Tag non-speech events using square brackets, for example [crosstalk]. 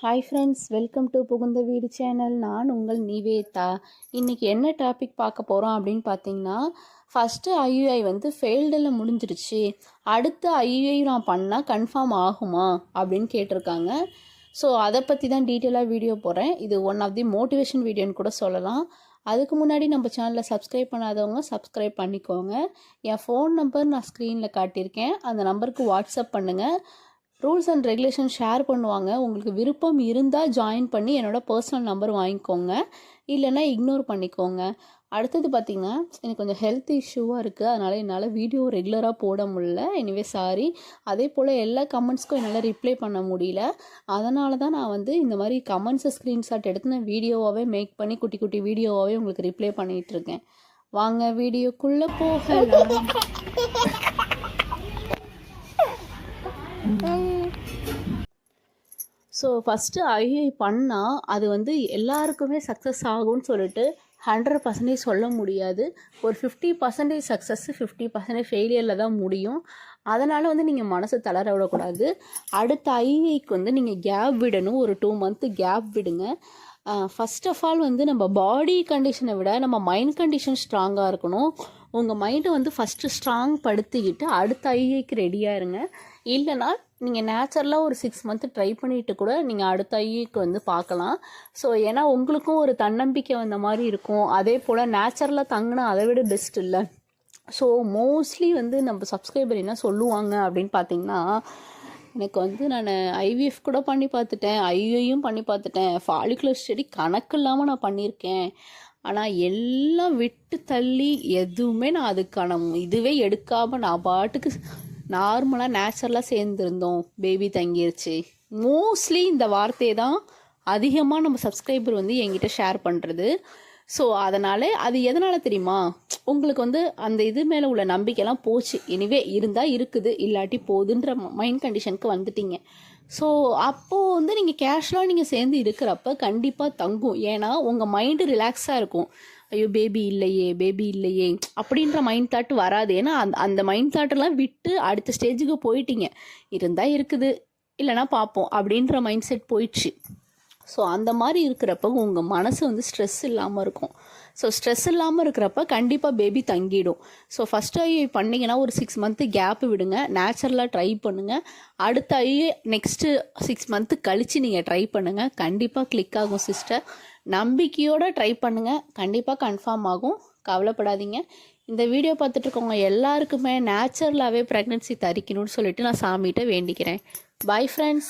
Hi friends welcome to புகுந்த வீடு channel நான் உங்கள் நிவேதா. இன்றைக்கி என்ன டாபிக் பார்க்க போகிறோம் அப்படின்னு பார்த்தீங்கன்னா ஃபஸ்ட்டு ஐயுஐ வந்து ஃபெயில்டில் முடிஞ்சிருச்சு அடுத்த ஐயுஐ நான் பண்ணால் கன்ஃபார்ம் ஆகுமா அப்படின்னு கேட்டிருக்காங்க. ஸோ அதை பற்றி தான் டீட்டெயிலாக வீடியோ போடுறேன் இது ஒன் ஆஃப் தி மோட்டிவேஷன் வீடியோன்னு கூட சொல்லலாம். அதுக்கு முன்னாடி நம்ம சேனலில் சப்ஸ்கிரைப் பண்ணாதவங்க சப்ஸ்கிரைப் பண்ணிக்கோங்க. என் ஃபோன் நம்பர் நான் ஸ்க்ரீனில் காட்டியிருக்கேன். அந்த நம்பருக்கு வாட்ஸ்அப் பண்ணுங்கள் ரூல்ஸ் அண்ட் ரெகுலேஷன் ஷேர் பண்ணுவாங்க. உங்களுக்கு விருப்பம் இருந்தால் ஜாயின் பண்ணி என்னோட பர்சனல் நம்பர் வாங்கிக்கோங்க. இல்லைன்னா இக்னோர் பண்ணிக்கோங்க. அடுத்தது பார்த்திங்கன்னா எனக்கு கொஞ்சம் ஹெல்த் இஷ்யூவாக இருக்குது அதனால் என்னால் வீடியோ ரெகுலராக போட முடியல. எனிவே சாரி அதே போல் எல்லா கமெண்ட்ஸ்க்கும் என்னால் ரிப்ளை பண்ண முடியல. அதனால தான் நான் வந்து இந்த மாதிரி கமெண்ட்ஸை ஸ்க்ரீன்ஷாட் எடுத்து நான் வீடியோவாகவே மேக் பண்ணி குட்டி குட்டி வீடியோவாகவே உங்களுக்கு ரிப்ளை பண்ணிகிட்ருக்கேன் வாங்க வீடியோக்குள்ளே போகலாம். [laughs] ஸோ ஃபஸ்ட்டு ஐஏ பண்ணால் அது வந்து எல்லாருக்குமே சக்ஸஸ் ஆகும்னு சொல்லிட்டு ஹண்ட்ரட் பர்சன்டேஜ் சொல்ல முடியாது. ஒரு fifty percentage success fifty percentage ஃபெயிலியரில் தான் முடியும். அதனால் வந்து நீங்கள் மனசை தளர விடக்கூடாது. அடுத்த ஐஐக்கு வந்து நீங்கள் கேப் விடணும். ஒரு டூ மந்த்து கேப் விடுங்க. ஃபஸ்ட் ஆஃப் ஆல் வந்து நம்ம பாடி கண்டிஷனை விட நம்ம மைண்ட் கண்டிஷன் ஸ்ட்ராங்காக இருக்கணும். உங்கள் மைண்டை வந்து ஃபஸ்ட்டு ஸ்ட்ராங் படுத்திக்கிட்டு அடுத்த ஐஏக்கு ரெடியாக இருங்க. இல்லைனா நீங்கள் நேச்சுரலாக ஒரு சிக்ஸ் மந்த்து ட்ரை பண்ணிவிட்டு கூட நீங்கள் அடுத்த ஐஏக்கு வந்து பார்க்கலாம். ஸோ ஏன்னா உங்களுக்கும் ஒரு தன்னம்பிக்கை வந்த மாதிரி இருக்கும். அதே போல் நேச்சுரலாக தங்கினா அதை விட பெஸ்ட் இல்லை. ஸோ மோஸ்ட்லி வந்து நம்ம சப்ஸ்கிரைபர் என்ன சொல்லுவாங்க அப்படின்னு பார்த்தீங்கன்னா எனக்கு வந்து நான் ஐவிஎஃப் கூட பண்ணி பார்த்துட்டேன். ஐயோயும் பண்ணி பார்த்துட்டேன். ஃபாலிகுலர் ஸ்டடி கணக்கு இல்லாமல் நான் பண்ணியிருக்கேன். ஆனால் எல்லாம் விட்டு தள்ளி எதுவுமே நான் அதுக்கான இதுவே எடுக்காமல் நான் பாட்டுக்கு நார்மலாக நேச்சுரலாக சேர்ந்துருந்தோம். பேபி தங்கிருச்சு. மோஸ்ட்லி இந்த வார்த்தையை தான் அதிகமாக நம்ம சப்ஸ்கிரைபர் வந்து என்கிட்ட ஷேர் பண்ணுறது ஸோ அதனால் அது எதனால் தெரியுமா? உங்களுக்கு வந்து அந்த இது மேலே உள்ள நம்பிக்கைலாம் போச்சு. எனிவே இருந்தால் இருக்குது இல்லாட்டி போகுதுன்ற மைண்ட் கண்டிஷனுக்கு வந்துட்டீங்க. ஸோ அப்போது வந்து நீங்கள் கேஷுவலாக நீங்கள் சேர்ந்து இருக்கிறப்ப கண்டிப்பாக தங்கும். ஏன்னா உங்கள் மைண்டு ரிலாக்ஸாக இருக்கும். ஐயோ பேபி இல்லையே பேபி இல்லையே அப்படின்ற மைண்ட் தாட் வராது. ஏன்னா அந்த அந்த மைண்ட் தாட்டெல்லாம் விட்டு அடுத்த ஸ்டேஜுக்கு போயிட்டீங்க. இருந்தால் இருக்குது. இல்லைனா பார்ப்போம் அப்படின்ற மைண்ட் செட் போயிடுச்சு. ஸோ அந்த மாதிரி இருக்கிறப்ப உங்கள் மனசு வந்து ஸ்ட்ரெஸ் இல்லாமல் இருக்கும். ஸோ ஸ்ட்ரெஸ் இல்லாமல் இருக்கிறப்ப கண்டிப்பாக பேபி தங்கிடும். ஸோ ஃபஸ்ட் ஐஏ பண்ணிங்கன்னா ஒரு சிக்ஸ் மந்த்து கேப் விடுங்க. நேச்சுரலாக ட்ரை பண்ணுங்கள் அடுத்த ஐயே நெக்ஸ்ட்டு சிக்ஸ் மந்த்து கழித்து நீங்கள் ட்ரை பண்ணுங்கள் கண்டிப்பாக கிளிக் ஆகும் சிஸ்டர் நம்பிக்கையோடு ட்ரை பண்ணுங்கள் கண்டிப்பாக கன்ஃபார்ம் ஆகும். கவலைப்படாதீங்க. இந்த வீடியோ பார்த்துட்டு இருக்கவங்க எல்லாருக்குமே நேச்சுரலாகவே ப்ரெக்னென்சி தரிக்கணும்னு சொல்லிட்டு நான் சாமிகிட்ட வேண்டிக்கிறேன். Bye friends